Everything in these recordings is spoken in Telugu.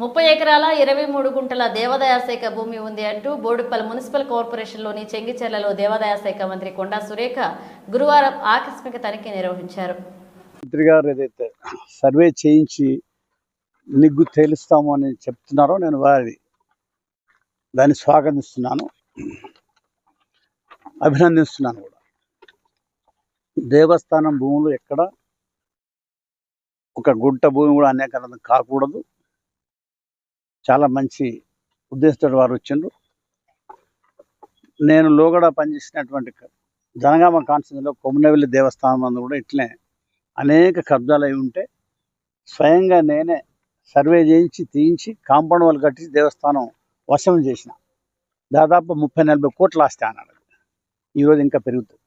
ముప్పై ఎకరాల ఇరవై మూడు గుంటల దేవాదాయ శాఖ భూమి ఉంది అంటూ బోడుపల్ మున్సిపల్ కార్పొరేషన్లోని చెంగిచెర్లలో దేవాదాయ శాఖ మంత్రి కొండా సురేఖ గురువారం ఆకస్మిక తనిఖీ నిర్వహించారు. మంత్రి గారు ఏదైతే సర్వే చేయించి నిగ్గు తేలుస్తాము అని చెప్తున్నారో నేను వారి దాన్ని స్వాగతిస్తున్నాను. అభినందిస్తున్నాను కూడా. దేవస్థానం భూములు ఎక్కడ? ఒక గుంట భూమి కూడా అనేక కాకూడదు. చాలా మంచి ఉద్దేశంతో వారు వచ్చిండ్రు. నేను లోగడ పనిచేసినటువంటి జనగామ కాన్స్టిట్యూన్సీలో కొమ్మనవెల్లి దేవస్థానం అందు కూడా ఇట్లే అనేక కబ్జాలు అయి ఉంటే స్వయంగా నేనే సర్వే చేయించి తీయించి కాంపౌండ్ వాళ్ళు కట్టించి దేవస్థానం వశం చేసిన. దాదాపు ముప్పై నలభై కోట్లు ఆస్తి అన్నాడు ఈరోజు ఇంకా పెరుగుతుంది.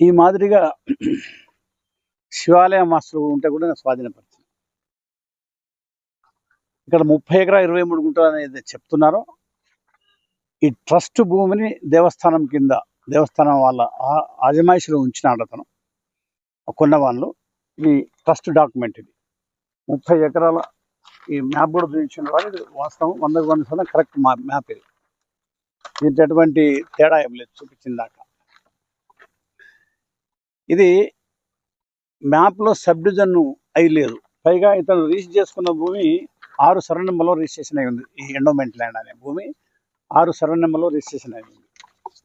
ఈ మాదిరిగా శివాలయ మాస్టర్ ఉంటే కూడా నేను స్వాధీనపరిచాను ఇక్కడ ముప్పై ఎకరా ఇరవై మూడు గుంటలు అనేది చెప్తున్నారో. ఈ ట్రస్ట్ భూమిని దేవస్థానం కింద దేవస్థానం వాళ్ళ ఆ- ఆజమాయిషిలో ఉంచినాడు అతను కొన్న వాళ్ళు ఇది ట్రస్ట్ డాక్యుమెంట్ ఇది. ముప్పై ఎకరాల ఈ మ్యాప్ కూడా చూపించిన వాళ్ళు ఇది వాస్తవం. వందకు వంద శాతం కరెక్ట్ మా మ్యాప్ ఇది. దీంట్లో ఎటువంటి తేడా ఏం లేదు చూపించిన దాకా. ఇది మ్యాప్లో సబ్ డివిజన్ అయి పైగా ఇతను రీచ్ చేసుకున్న భూమి ఆరు సర్వ నెంబర్లో రిజిస్ట్రేషన్ అయి ఉంది. ఈ ఎండోమెంట్ ల్యాండ్ అనే భూమి ఆరు సర్వ నెంబర్లో రిజిస్ట్రేషన్ అయి ఉంది.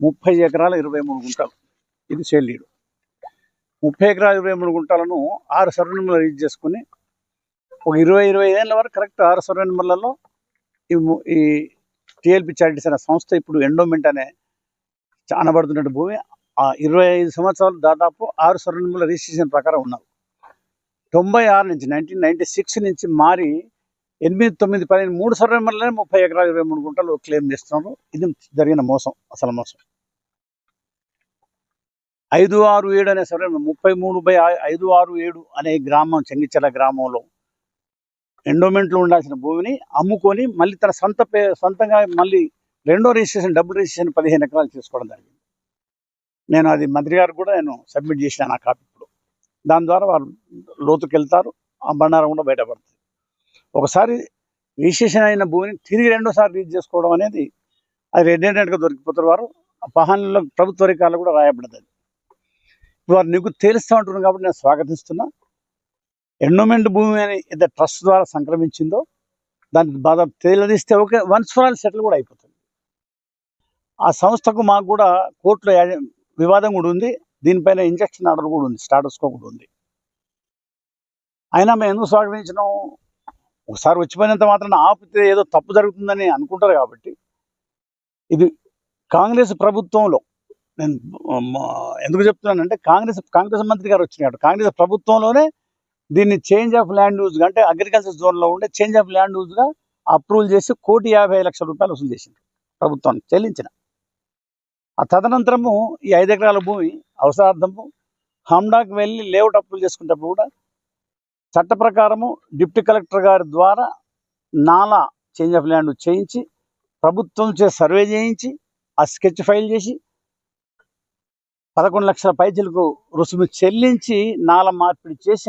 ముప్పై ఎకరాల ఇరవై మూడు గుంటలు. ఇది సెల్లీడు ముప్పై ఎకరాల ఇరవై మూడు గుంటలను ఆరు సర్వ నెంబర్లు రీచ్ చేసుకుని ఒక ఇరవై ఇరవై ఐదేళ్ళ వరకు కరెక్ట్ ఆరు సర్వ నెంబర్లలో ఈ ఈ టిఎల్పి చారిటీస్ అనే సంస్థ ఇప్పుడు ఎండోమెంట్ అనే అనబడుతున్న భూమి. ఆ ఇరవై ఐదు సంవత్సరాలు దాదాపు ఆరు సర్వ నెంబర్ల రిజిస్ట్రేషన్ ప్రకారం ఉన్నారు తొంభై ఆరు నుంచి నైన్టీన్ నైన్టీ సిక్స్ నుంచి మారి ఎనిమిది తొమ్మిది పదిహేను మూడు సర్వేమర్లనే ముప్పై ఎకరాలు ఇరవై మూడు గుంటలు క్లెయిమ్ చేస్తున్నారు ఇది జరిగిన మోసం అసలు మోసం. ఐదు ఆరు ఏడు అనే సర్వే ముప్పై మూడు బై ఐదు ఆరు ఏడు అనే గ్రామం చెంగిచెల గ్రామంలో ఎండోమెంట్లు ఉండాల్సిన భూమిని అమ్ముకొని మళ్ళీ తన సొంత పే సొంతంగా మళ్ళీ రెండో రిజిస్ట్రేషన్ డబుల్ రిజిస్ట్రేషన్ పదిహేను ఎకరాలు చేసుకోవడం జరిగింది. నేను అది మంత్రి గారు కూడా నేను సబ్మిట్ చేసిన నా కాపీ ఇప్పుడు. దాని ద్వారా వారు లోతుకెళ్తారు ఆ బండారం కూడా బయటపడుతుంది ఒకసారి రిజిస్ట్రేషన్ అయిన భూమిని తిరిగి రెండోసారి రీచ్ చేసుకోవడం అనేది అది రెడ్ దొరికిపోతారు వారు. ఆ పహాన్లో ప్రభుత్వ రికార్డులు కూడా రాయబడుతుంది వారు నీకు తేలుస్తూ ఉంటున్నారు కాబట్టి నేను స్వాగతిస్తున్నా. ఎండోమెంట్ భూమి అని ఏదైతే ట్రస్ట్ ద్వారా సంక్రమించిందో దాన్ని బాధ తేలదీస్తే okay once for all settle కూడా అయిపోతుంది. ఆ సంస్థకు మాకు కూడా కోర్టులో వివాదం కూడా ఉంది. దీనిపైన ఇంజక్షన్ ఆర్డర్ కూడా ఉంది స్టాటస్ కూడా ఉంది. అయినా మేము ఎందుకు స్వాగతించినాం? ఒకసారి వచ్చిపోయినంత మాత్రం ఆపితే ఏదో తప్పు జరుగుతుందని అనుకుంటారు కాబట్టి ఇది కాంగ్రెస్ ప్రభుత్వంలో నేను ఎందుకు చెప్తున్నానంటే కాంగ్రెస్ కాంగ్రెస్ మంత్రి గారు వచ్చినాడు కాంగ్రెస్ ప్రభుత్వంలోనే దీన్ని చేంజ్ ఆఫ్ ల్యాండ్ యూజ్గా అంటే అగ్రికల్చర్ జోన్లో ఉండే చేంజ్ ఆఫ్ ల్యాండ్ యూజ్గా అప్రూవల్ చేసి కోటి యాభై లక్షల రూపాయలు వసూలు చేసింది ప్రభుత్వానికి చెల్లించిన. ఆ తదనంతరము ఈ ఐదు ఎకరాల భూమి అవసరార్థము హమ్డాక్ వెళ్ళి లేఅవుట్ అప్రూవల్ చేసుకునేటప్పుడు కూడా చట్ట ప్రకారము డిప్యూటీ కలెక్టర్ గారి ద్వారా నాలా చేంజ్ ఆఫ్ ల్యాండ్ చేయించి ప్రభుత్వం చే సర్వే చేయించి ఆ స్కెచ్ ఫైల్ చేసి పదకొండు లక్షల పైచలకు రుసుము చెల్లించి నాల మార్పిడి చేసి